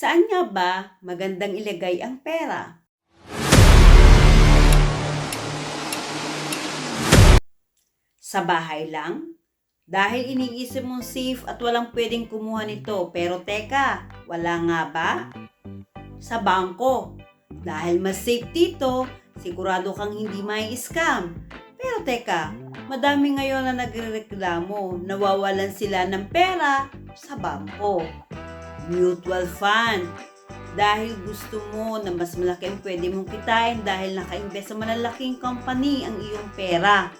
Saan nga ba magandang ilagay ang pera? Sa bahay lang? Dahil iniisip mong safe at walang pwedeng kumuha nito. Pero teka, wala nga ba? Sa bangko. Dahil mas safe dito, sigurado kang hindi may scam. Pero teka, madami ngayon na nagrereklamo, nawawalan sila ng pera sa bangko. Mutual fund. Dahil gusto mo na mas malaki ang pwede mong kitain dahil naka-invest sa malalaking company ang iyong pera.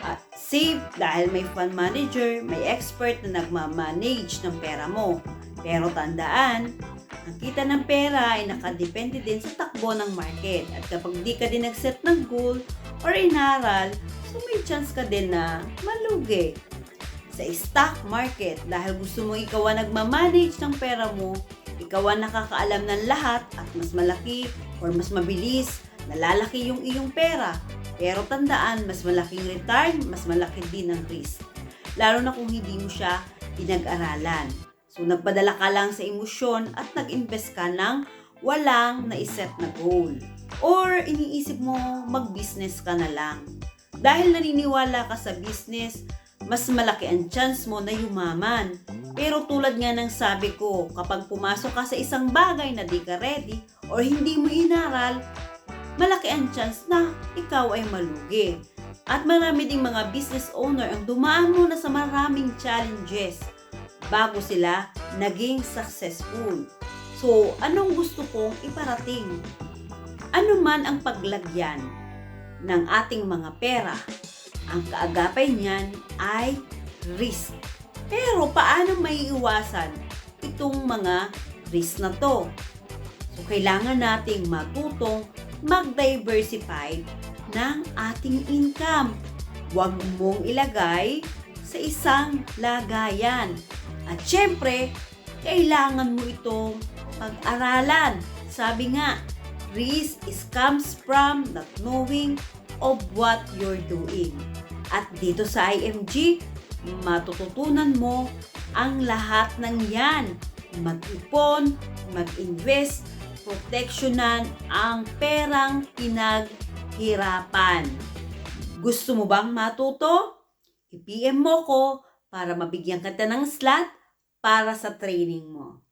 At safe dahil may fund manager, may expert na nagmamanage ng pera mo. Pero tandaan, ang kita ng pera ay nakadepende din sa takbo ng market. At kapag di ka din nag-set ng goal or inaral, so may chance ka din na malugi. Sa stock market, dahil gusto mo ikaw ang nagmamanage ng pera mo, ikaw ang nakakaalam ng lahat at mas malaki or mas mabilis, nalalaki yung iyong pera. Pero tandaan, mas malaking return, mas malaki din ang risk. Lalo na kung hindi mo siya pinag-aralan. So, nagpadala ka lang sa emosyon at nag-invest ka ng walang naiset na goal. Or iniisip mo, mag-business ka na lang. Dahil naniniwala ka sa business, mas malaki ang chance mo na yumaman. Pero tulad nga ng sabi ko, kapag pumasok ka sa isang bagay na di ka ready or hindi mo inaral, malaki ang chance na ikaw ay malugi. At marami ding mga business owner ang dumaan muna sa maraming challenges bago sila naging successful. So, anong gusto kong iparating? Ano man ang paglagyan ng ating mga pera, ang kaagapay niyan ay risk. Pero paano may iwasan itong mga risk na to? So, kailangan nating matutong mag-diversify ng ating income. Huwag mong ilagay sa isang lagayan. At syempre, kailangan mo itong pag-aralan. Sabi nga, risk is comes from not knowing of what you're doing. At dito sa IMG, matututunan mo ang lahat ng yan. Mag-ipon, mag-invest, proteksyonan ang perang pinaghirapan. Gusto mo bang matuto? I-PM mo ko para mabigyan kita ng slot para sa training mo.